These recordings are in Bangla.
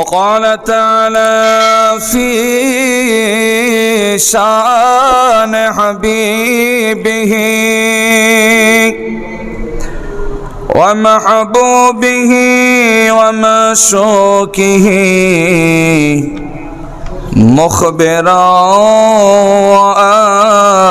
وقال تعالى في شأن حبيبه ومحبوبه ومشوكه مخبرا وآمرا.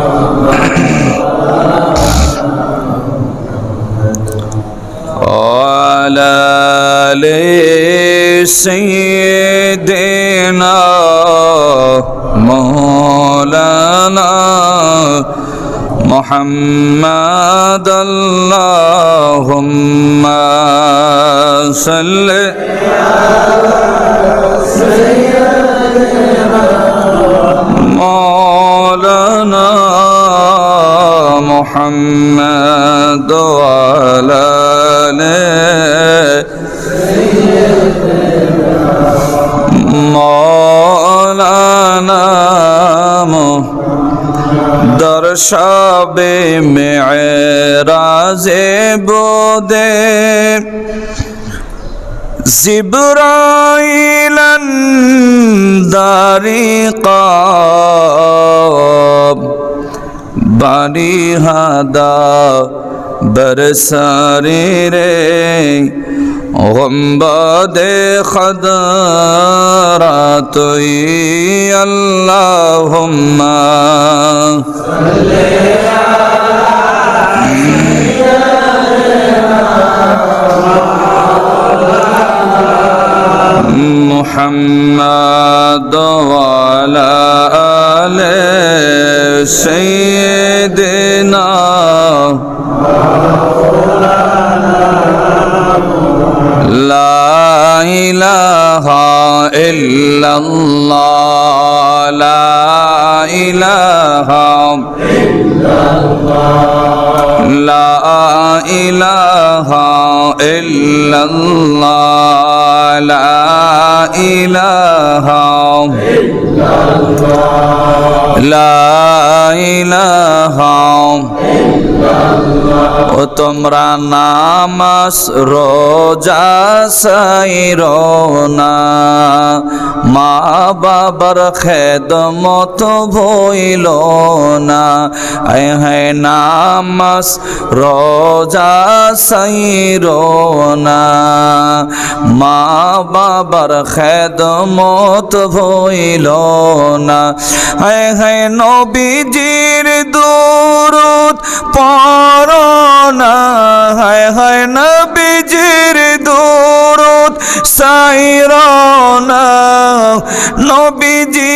وعلى آل سيدنا مولانا محمد اللهم صل مولانا محمد وعلى দর্শাবে মেরাজে বোদে। জিব্রাইলান দারিকাব বাড়ি হাদা বরসারে রে গম্বদে খদরা তুই আল্লাহুম্মা محمد وعلى آل سيدنا مولانا لا إله إلا الله লা ইলাহা ইল্লাল্লাহ। লা ইলাহা ইল্লাল্লাহ। লা ইলাহা ইল্লাল্লাহ। লা ইলাহা ইল্লাল্লাহ। ও তোমরা নামাজ, রোজা সাইরো না। মা বাবার খেদ খেদমত ভইল না। হায় নামাস রোজা সাইর না। মা বাবার খেদমত ভইল না। হায় নবীজির দুরুদ পড়না হায় হায় নবীজির দুরুদ সাইরনা নবীজি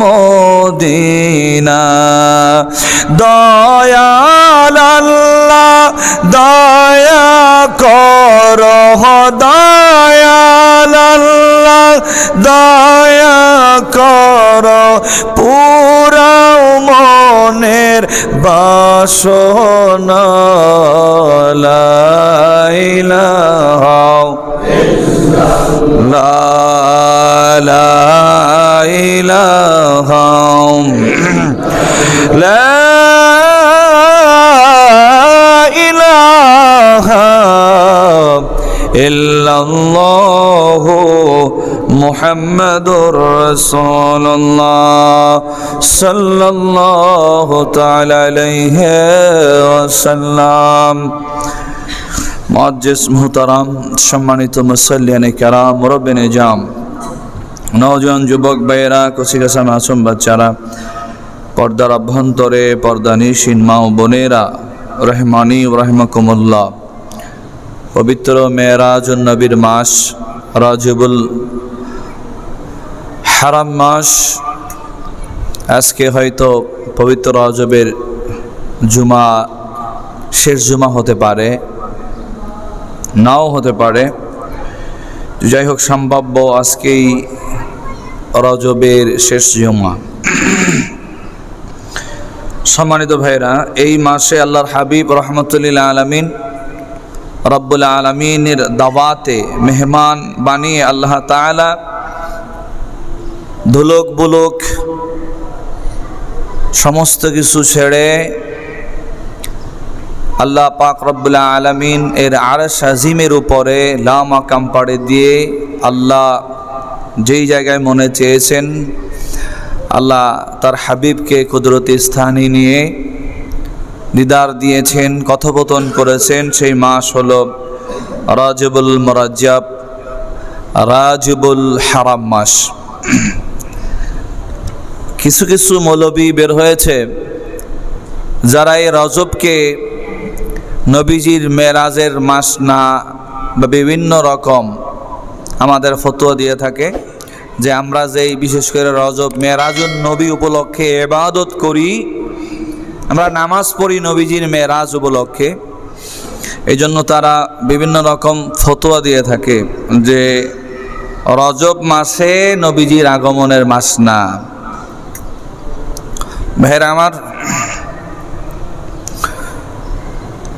মদিনা। দয়াল আল্লাহ, দয়া কর দয়াল আল্লাহ, দয়া কর পুরাও মনের বাসনা। লা ইলাহা লা লা রাসূলুল্লাহ সাল্লাল্লাহু তাআলা আলাইহি ওয়াসাল্লাম মজ্জেস মুহতারাম সম্মানিত মুসল্লিয়ানে কারাম মুরব্বিনে জাম নওজোয়ান যুবক ভাইয়েরা কচিকাছা মাসুম বাচ্চারা, পর্দার অভ্যন্তরে পর্দা নিশিন মা ও বোনেরা, রহমানি রহমাকুমুল্লাহ। পবিত্র মেয়েরাজ নবীর মাস, রাজবুল হারাম মাস। আজকে হয়তো পবিত্র রজবের জুমা, শেষ জুমা হতে পারে, নাও হতে পারে। যাই হোক, সম্ভাব্য আজকেই রজবের শেষ জমা সম্মানিত ভাইরা এই মাসে আল্লাহর হাবিব রহমতুল্লাহ আলমিন রব্বুল আলমিনের দাওয়াতে মেহমান বানিয়ে আল্লাহ তালা ধুলক বুলক সমস্ত কিছু ছেড়ে আল্লাহ পাক রব্বুল্লাহ আলমিন এর আর সাজিমের উপরে লামা কাম্পাড়ে দিয়ে আল্লাহ যেই জায়গায় মনে চেয়েছেন, আল্লাহ তার হাবিবকে কুদরতি স্থানে নিয়ে দিদার দিয়েছেন, কথোপকথন করেছেন। সেই মাস হল রাজবুল মরাজ্জাব, রাজবুল হারাম মাস। কিছু কিছু মৌলবী বের হয়েছে, যারা এই রজবকে নবীজির মেরাজের মাস না বা বিভিন্ন রকম আমাদের ফতোয়া দিয়ে থাকে যে আমরা যেই বিশেষ করে রজব মেরাজুন নবী উপলক্ষে এবাদত করি, আমরা নামাজ পড়ি নবীজির মেরাজ উপলক্ষে। এই জন্য তারা বিভিন্ন রকম ফতোয়া দিয়ে থাকে যে রজব মাসে নবীজির আগমনের মাস না। ভাইরা আমার,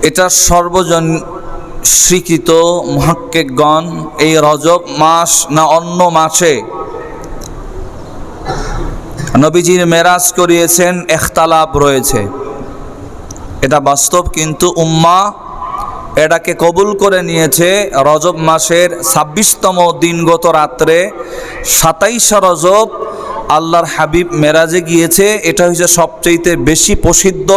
এটা সর্বজন স্বীকৃত মহাক্কেগণ এই রজব মাস না অন্য মাসে? নবীজির মেরাজ করিয়েছেন এখতালাপ রয়েছে। এটা বাস্তব, কিন্তু উম্মা এটাকে কবুল করে নিয়েছে রজব মাসের ছাব্বিশতম দিনগত রাত্রে। সাতাইশ রজব আল্লাহর হাবিব মেরাজে গিয়েছে, এটা হচ্ছে সবচেয়ে বেশি প্রসিদ্ধ।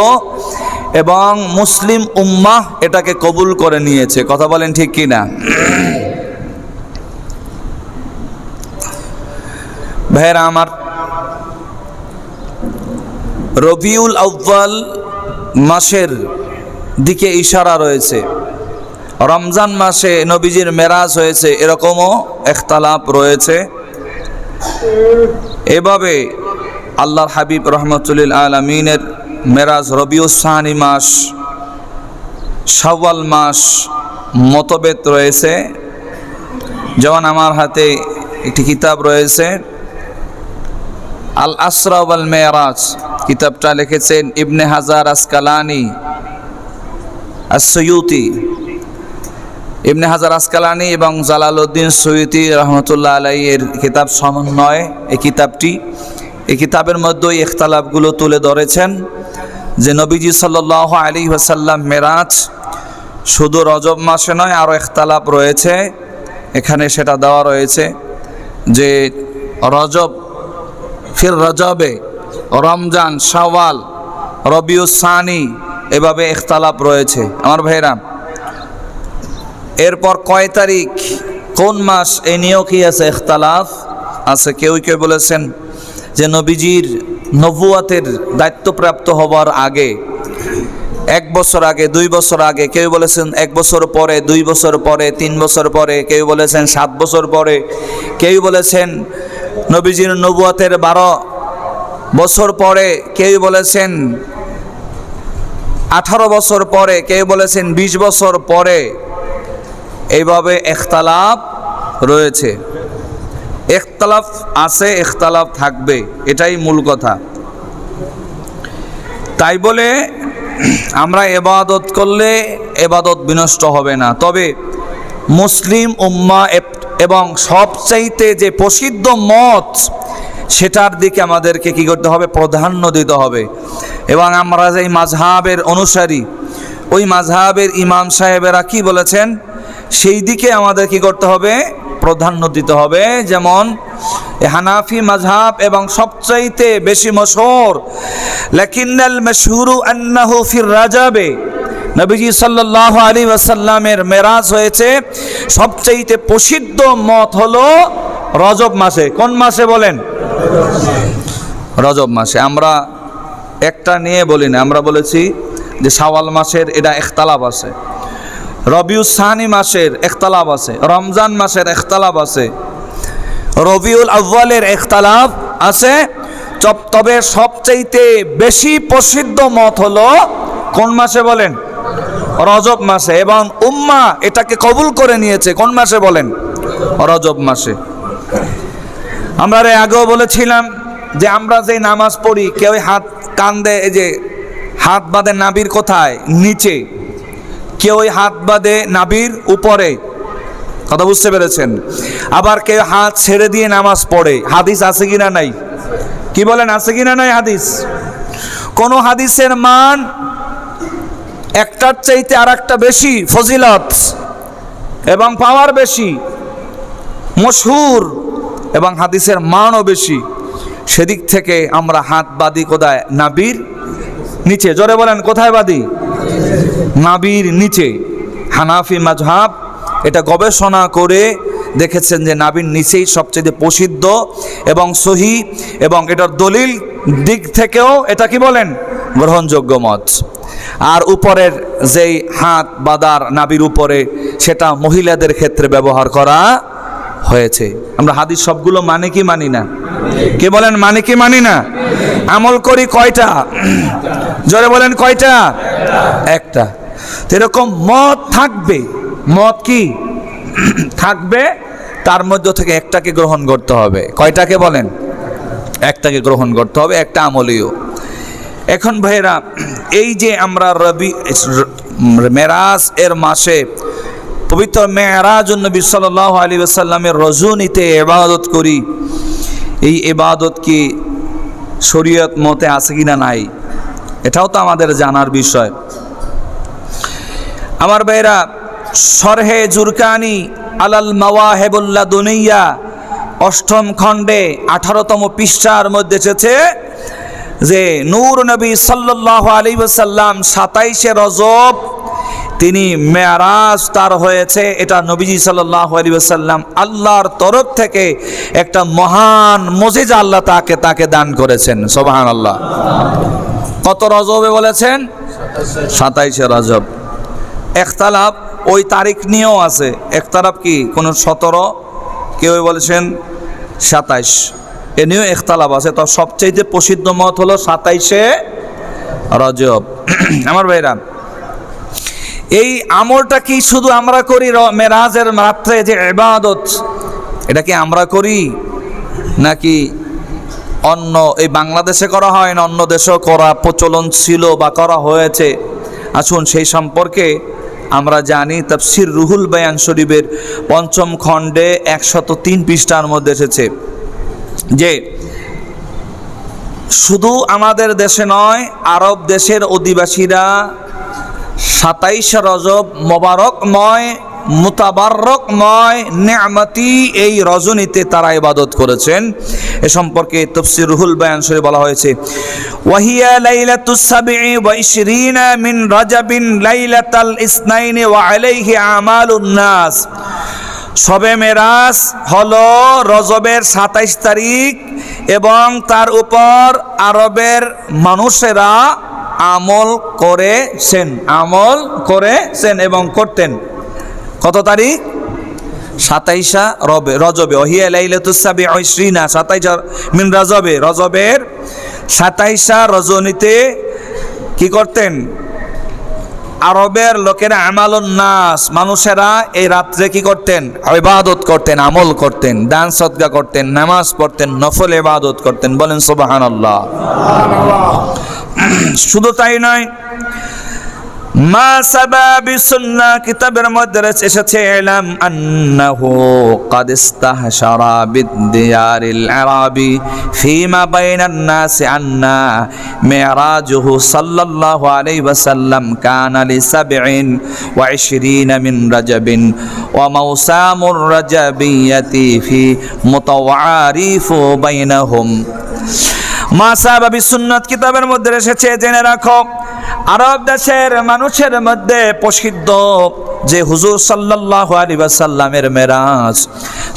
এবং মুসলিম উম্মাহ এটাকে কবুল করে নিয়েছে। কথা বলেন ঠিক কি না ভাইরা আমার, রবিউল আউ্বাল মাসের দিকে ইশারা রয়েছে। রমজান মাসে নবীজির মেরাজ হয়েছে, এরকমও একতালাপ রয়েছে। এভাবে আল্লাহর হাবিব রহমতুল্লিল আলমিনের মেরাজ রবিউসানি মাস, শাওয়াল মাস মতভেদ রয়েছে। যেমন আমার হাতে একটি কিতাব রয়েছে, আল আসরাব আল মেয়ারাজ কিতাবটা লিখেছেন ইবনে হাজার আসকালানি আসয়ুতি ইবনে হাজার আসকালানি এবং জালালউদ্দিন সৈয়দি রহমতুল্লাহ আলাই এর কিতাব সমন্বয় এই কিতাবটি। এই কিতাবের মধ্যে ইখতালাফগুলো তুলে ধরেছেন। যে নবীজি সাল্লাহ আলী ওয়াসাল্লাম মেরাজ, শুধু রজব মাসে নয় আরও একতালাপ রয়েছে। এখানে সেটা দেওয়া রয়েছে যে রজব, ফির রজবে, রমজান, শাওয়াল রবিউসানি এভাবে একতালাপ রয়েছে। আমার ভাইরাম এরপর কয় তারিখ, কোন মাস, এ নিয়েও কি আছে ইখতালাফ? আছে, কেউ কেউ বলেছেন যে নবীজির নবুয়াতের দায়িত্বপ্রাপ্ত হবার আগে, এক বছর আগে, দুই বছর আগে, কেউ বলেছেন এক বছর পরে, দুই বছর পরে, তিন বছর পরে, কেউ বলেছেন সাত বছর পরে, কেউ বলেছেন নবীজির নবুয়াতের বারো বছর পরে, কেউ বলেছেন আঠারো বছর পরে, কেউ বলেছেন বিশ বছর পরে। এইভাবে এখতালাফ রয়েছে। এখতালাফ আছে, এখতালাফ থাকবে, এটাই মূল কথা। তাই বলে আমরা এবাদত করলে এবাদত বিনষ্ট হবে না। তবে মুসলিম উম্মা এবং সবচাইতে যে প্রসিদ্ধ মত, সেটার দিকে আমাদেরকে কি করতে হবে? প্রাধান্য দিতে হবে। এবং আমরা যে মাঝহাবের অনুসারী, ওই মাঝহাবের ইমাম সাহেবেরা কি বলেছেন? সেই দিকে আমাদের কি করতে হবে? প্রাধান্য দিতে হবে। যেমন হানাফি মাঝহাব এবং সবচাইতে বেশি মশহুর, লাকিন্নাল মাশহুরু আন্নাহু ফির রাজাবে, নবীজি সাল্লাহ আলী ওয়াসাল্লামের মেরাজ হয়েছে। সবচেয়ে প্রসিদ্ধ মত হলো রজব মাসে। কোন মাসে বলেন? রজব মাসে। আমরা একটা নিয়ে বলি না। আমরা বলেছি যে সাওয়াল মাসের এটা একতালাপ আছে। রবিউল সাহানি মাসের একতালাপ আছে, রমজান মাসের একতালাপ আছে। রবিউল আউ্বালের একতালাপ আছে। তবে সবচাইতে বেশি প্রসিদ্ধ মত হলো কোন মাসে বলেন? রজব মাসে। এবং উম্মা এটাকে কবুল করে নিয়েছে কোন মাসে বলেন? রজব মাসে। আমরা আগেও বলেছিলাম যে আমরা যে নামাজ পড়ি কেউ হাত কান্দে, এই যে হাত বাঁধে নাবির কোথায়? নিচে। কেউ হাত বাঁধে নাবির উপরে। কথা বুঝতে পেরেছেন? আবার কেউ হাত ছেড়ে দিয়ে নামাজ পড়ে। হাদিস আছে কিনা নাই? কি বলেন, আছে কিনা নাই হাদিস? কোন হাদিসের মান একটার চাইতে আর একটা বেশি, ফজিলত এবং পাওয়ার বেশি, মশহুর এবং হাদিসের মানও বেশি। সেদিক থেকে আমরা হাত বাদি কোথায়? নাবির নিচে, জোরে বলেন, কোথায় বাদি? নাবির নিচে। হানাফি মাজহাব এটা গবেষণা করে দেখেছেন যে নাবির নিচেই সবচেয়ে প্রসিদ্ধ এবং সহি এবং এটার দলিল দিক থেকেও এটা কি বলেন? গ্রহণযোগ্য মত। আর উপরের যেই হাত বাদার নাবির উপরে সেটা মহিলাদের ক্ষেত্রে ব্যবহার করা হয়েছে। আমরা হাদিস সবগুলো মানে কি মানি না? কে বলেন মানে কি মানি না? আমল করি কয়টা? জোরে বলেন কয়টা? একটা। এরকম মত থাকবে। মত কি? থাকবে, তার মধ্য থেকে একটাকে গ্রহণ করতে হবে। কয়টাকে বলেন? একটাকে গ্রহণ করতে হবে, একটা আমলীয়। এখন ভাইয়েরা, এই যে আমরা রবি মেরাজ এর মাসে পবিত্র মেয়ারাজ নবী সাল্লাহ আলী আসাল্লামের রজনীতে এবাদত করি। এই এবাদত কি শরীয়ত মতে আছে কিনা নাই, এটাও তো আমাদের জানার বিষয়। আমার ভাইরা সরহে জুরকানি আলাল মাওয়াহেবুল্লাহ দুনিয়া অষ্টম খণ্ডে আঠারোতম পৃষ্ঠার মধ্যে এসেছে যে, নূর নবী সাল্লাহ আলী সাল্লাম সাতাইশে রজব তিনি মেয়ারাজ তার হয়েছে। এটা নবীজি সাল্লাহ আলী সাল্লাম আল্লাহর তরফ থেকে একটা মহান মজিজ আল্লাহ তাকে তাকে দান করেছেন। সোবাহান আল্লাহ কত রজবে বলেছেন? সাতাইশে রজব। একতালাপ ওই তারিখ নিয়েও আছে। একতালাপ কি? কোনো সতেরো? কেউ বলেছেন সাতাইশ। এ নিয়েও একতালাপ আছে। তো সবচেয়ে প্রসিদ্ধ মত হলো সাতাইশে রজব। আমার ভাইরা এই আমলটা কি শুধু আমরা করি মেরাজের রাত্রে যে এবাদত এটা কি আমরা করি? নাকি অন্য, এই বাংলাদেশে করা হয় না? অন্য দেশেও করা প্রচলন ছিল বা করা হয়েছে? আসুন সেই সম্পর্কে আমরা জানি। তাফসির রুহুল বায়ান শরীফের পঞ্চম খণ্ডে একশত তিন পৃষ্ঠার মধ্যে এসেছে যে, শুধু আমাদের দেশে নয়, আরব দেশের অধিবাসীরা সাতাইশ রজব মোবারকময় মুতাবারকময় নেয়ামতি এই রজনীতে তারা ইবাদত করেছেন। এ সম্পর্কে তফসির রুহুল বয়ান শরীফ বলা হয়েছে, ওয়াহিয়া লাইলাতুস সাবঈ ওয়া ইশরিনা মিন রাজাবিন লাইলাতাল ইসনাইনি ওয়া আলাইহি আমালুন নাস। শবে মেরাজ হলো রজবের সাতাইশ তারিখ এবং তার উপর আরবের মানুষেরা আমল করেছেন। আমল করেছেন এবং করতেন। কত তারিখ? সাতাইশা রবে রজবে। ওহিয়া লাইলাতুসাবি ঐশ্রিনা সাতাইশা মিন রজবে। রজবের সাতাইশা রজনীতে কি করতেন? আরবের লোকেরা আমালুন নাস, মানুষেরা এই রাত্রে কি করতেন? ইবাদত করতেন, আমল করতেন, দান সদকা করতেন, নামাজ পড়তেন, নফল ইবাদত করতেন। বলেন সুবহানাল্লাহ। শুধু তাই নয় মা সাবাবি সুন্নাহ কিতাবের মধ্যে রয়েছে এসেছে ইলাম আন্নাহু قد استهشر بالديار العربي فيما بين الناس عنا معراجه صلى الله عليه وسلم كان لسبع وعشرين من رجب وموسام الرجبية في متوعارف بينهم মা সাহাবি সুন্নত কিতাবের মধ্যে এসেছে, জেনে রাখো। আরব দেশের মানুষের মধ্যে প্রসিদ্ধ যে হুজুর সাল্লাল্লাহু আলাইহি ওয়াসাল্লামের মেরাজ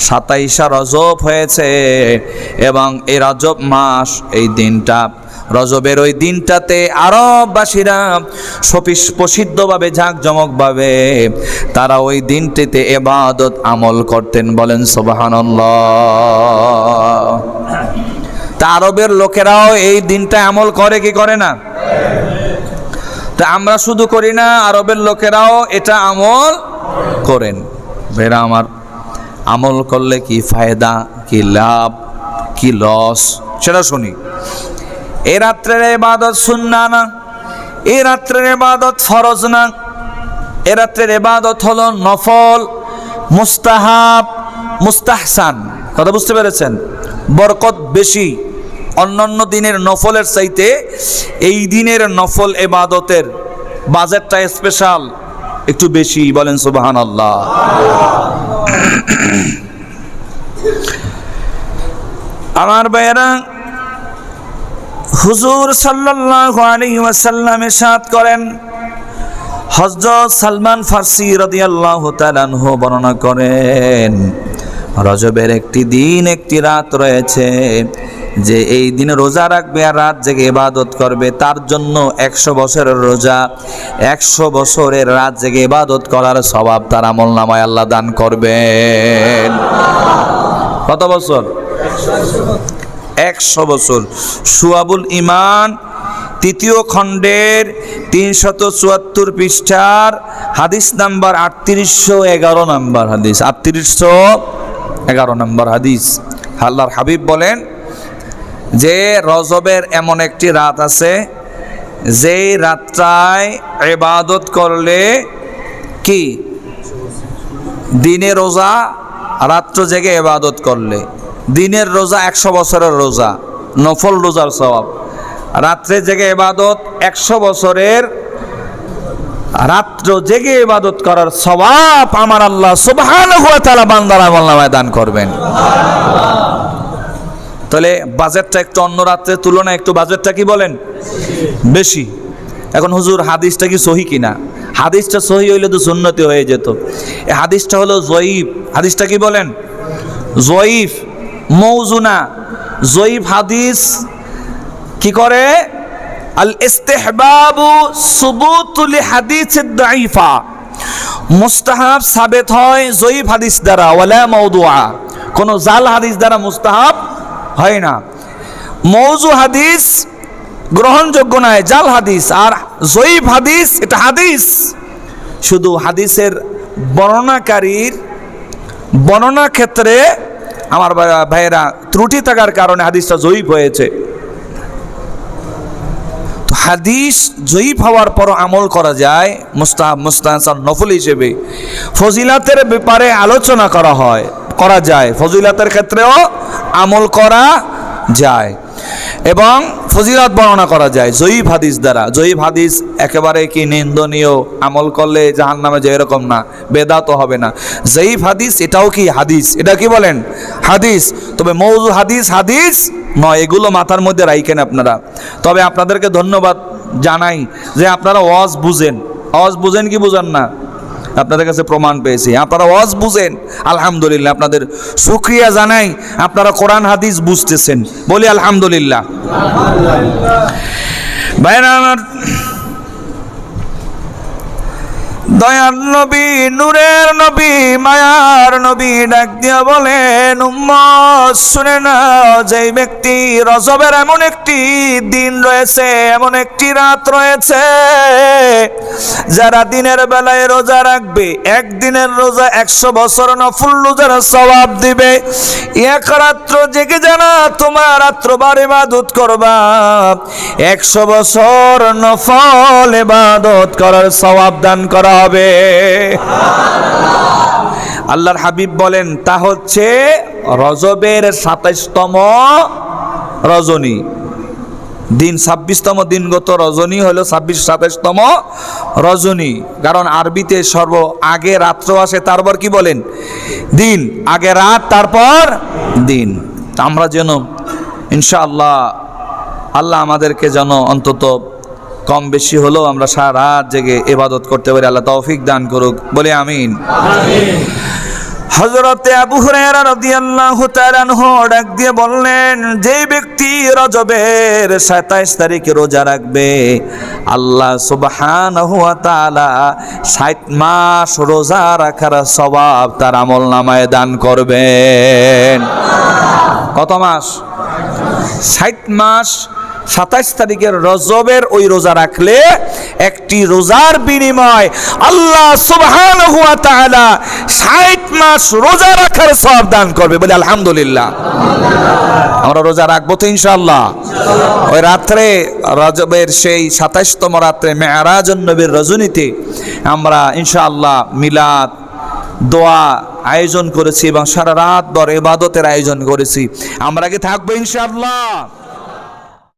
সাতাইশা রজব হয়েছে এবং এই রজব মাস, এই দিনটা, রজবের ওই দিনটাতে আরববাসীরা সপিস, প্রসিদ্ধভাবে, জাঁকজমকভাবে তারা ওই দিনটিতে এবাদত আমল করতেন বলেন, সুবহানাল্লাহ। তা আরবের লোকেরাও এই দিনটা আমল করে, কি করে না? তা আমরা শুধু করি না, আরবের লোকেরাও এটা আমল করেন। বেরা আমার, আমল করলে কি ফায়দা, কি লাভ, কি লস সেটা শুনি। এ রাত্রের এবাদত সুন্না না? এ রাত্রের এবাদত ফরজ না? এ রাত্রের এবাদত হলো নফল, মুস্তাহাব, মুস্তাহসান। কথা বুঝতে পেরেছেন? বরকত বেশি। অন্যান্য দিনের নফলের চাইতে এই দিনের নফল এবাদতের বাজেটটা স্পেশাল একটু বেশি বলেন সুবাহান আল্লাহ আমার ভাইয়েরা, হুজুর সাল্লাল্লাহু আলাইহি ওয়াসাল্লাম ইরশাদ করেন, হযরত সালমান ফার্সি রাদিয়াল্লাহু তাআলা আনহু বর্ণনা করেন, রজবের একটি দিন, একটি রাত রয়েছে। যে এই দিনে রোজা রাখবে আর রাত জেগে ইবাদত করবে, তার জন্য একশো বছরের রোজা, একশো বছরের রাত জেগে ইবাদত করার স্বভাব তার আমল নামায় আল্লাহ দান করবেন। কত বছর? একশো বছর। সুয়াবুল ইমান তৃতীয় খণ্ডের তিনশত চুয়াত্তর পৃষ্ঠার হাদিস নাম্বার আটত্রিশশো এগারো নাম্বার হাদিস। আটত্রিশশো এগারো নাম্বার হাদিস। আল্লাহর হাবিব বলেন যে রজবের এমন একটি রাত আছে, যেই রাতটায় এবাদত করলে কি? দিনে রোজা, রাত্র জেগে এবাদত করলে। দিনের রোজা একশো বছরের রোজা, নফল রোজার স্বভাব। রাত্রে জেগে এবাদত একশো বছরের, রাত্র জেগে ইবাদত করার স্বভাব আমার আল্লাহ তাআলা বান্দার দান করবেন। তাহলে বাজেটটা একটু অন্য রাত্রের তুলনায় একটু বাজেটটা কি বলেন? বেশি। এখন হুজুর হাদিসটা কি সহি কিনা? হাদিসটা সহি হইলে তো সুন্নতি হয়ে যেত। এই হাদিসটা হলো জয়ীফ। হাদিসটা কি বলেন? জয়ীফ। মৌজুনা। জয়ীফ হাদিস কি করে? আল ইস্তেহবাবু সুবুতুল হাদিস দাইফা মুস্তাহাব সাবেত হয় জয়ীফ হাদিস দ্বারা, ওয়ালা মৌদুয়া কোনো জাল হাদিস দ্বারা মুস্তাহাব হয় না। মৌজু হাদিস গ্রহণযোগ্য নয়, জাল হাদিস। আর জয়ীফ হাদিস, এটা হাদিস। শুধু হাদিসের বর্ণনাকারীর বর্ণনা ক্ষেত্রে আমার ভাইয়েরা ত্রুটি থাকার কারণে হাদিসটা জয়ীফ হয়েছে। হাদিস জয়ীফ হওয়ার পর আমল করা যায়, মুস্তাহাব মুস্তাহাসান নফল হিসেবে। ফজিলাতের ব্যাপারে আলোচনা করা হয়। করা যায়। ফজিলাতের ক্ষেত্রেও আমল করা যায়। এবং ফজিলাত বর্ণনা করা যায় জয়ীফ হাদিস দ্বারা। জয়ীফ হাদিস একেবারে কি নিন্দনীয়? আমল করলে জাহান নামে যে এরকম না, বেদাত হবে না। জয়ীফ হাদিস এটাও কি হাদিস? এটা কি বলেন? হাদিস। তবে মৌজু হাদিস হাদিস নয়, এগুলো মাথার মধ্যে রাইখেন আপনারা। তবে আপনাদেরকে ধন্যবাদ জানাই যে আপনারা ওয়াজ বুঝেন। ওয়াজ বুঝেন কি বুঝেন না? আপনাদের কাছে প্রমাণ পেয়েছি। আপনারা ওয়াজ বুঝেন, আলহামদুলিল্লাহ। আপনাদের সুক্রিয়া জানাই, আপনারা কোরআন, হাদিস বুঝতেছেন। বলি আলহামদুলিল্লাহ। ভাইরা আমার দয়ার নবী, নূরের নবী, মায়ার নবী ডাক দিয়া উম্মত, শুনে না যে ব্যক্তি রজবের এমন একটি দিন রয়েছে, এমন একটি রাত রয়েছে, যারা দিনের বেলায় রোজা রাখবে, একদিনের রোজা একশো বছর নফুল রোজার সবাব দিবে। এক রাত্র জেগে জানা, তোমার রাত্র বারে ইবাদত করবা। একশো বছর নফল ইবাদত করার সওয়াব দান করা হবে। আল্লাহর হাবিব বলেন, তা হচ্ছে রজবের সাতাইশতম রজনী। দিন ছাব্বিশতম, দিনগত রজনী হলো ছাব্বিশ, সাতাইশতম রজনী। কারণ আরবিতে সর্ব আগে রাত্র আসে, তারপর কি বলেন? দিন, আগে রাত, তারপর দিন। আমরা যেন, ইনশাআল্লাহ, আল্লাহ আমাদেরকে যেন অন্তত কম বেশি হলেও আমরা সারা রাত জেগে ইবাদত করতে পারি আল্লাহ তৌফিক দান করুক। বলে আমিন। হজরতে আবু হুরায়রা রাদিয়াল্লাহু তাআলা ডাক দিয়ে বললেন যে ব্যক্তি রজবের 27 তারিখে রোজা রাখবে আল্লাহ সুবহানাহু ওয়া তাআলা 60 মাস রোজা রাখার সওয়াব তার আমলনামায় দান করবেন। কত মাস? 60 মাস সাতাইশ তারিখের রজবের ওই রোজা রাখলে একটি রোজার বিনিময় আল্লাহ তাআলা 60 মাস রোজা রাখার সওয়াব দান করবে বলে আলহামদুলিল্লাহ। আমরা রোজা রাখব তো ইনশাল্লাহ ওই রাত্রে রজবের সেই সাতাইশতম রাত্রে মেয়ারাজ নবীর রজনীতে আমরা ইনশাআল্লাহ মিলাদ, দোয়া আয়োজন করেছি এবং সারা রাত দর ইবাদতের আয়োজন করেছি। আমরা কি থাকব ইনশাআল্লাহ?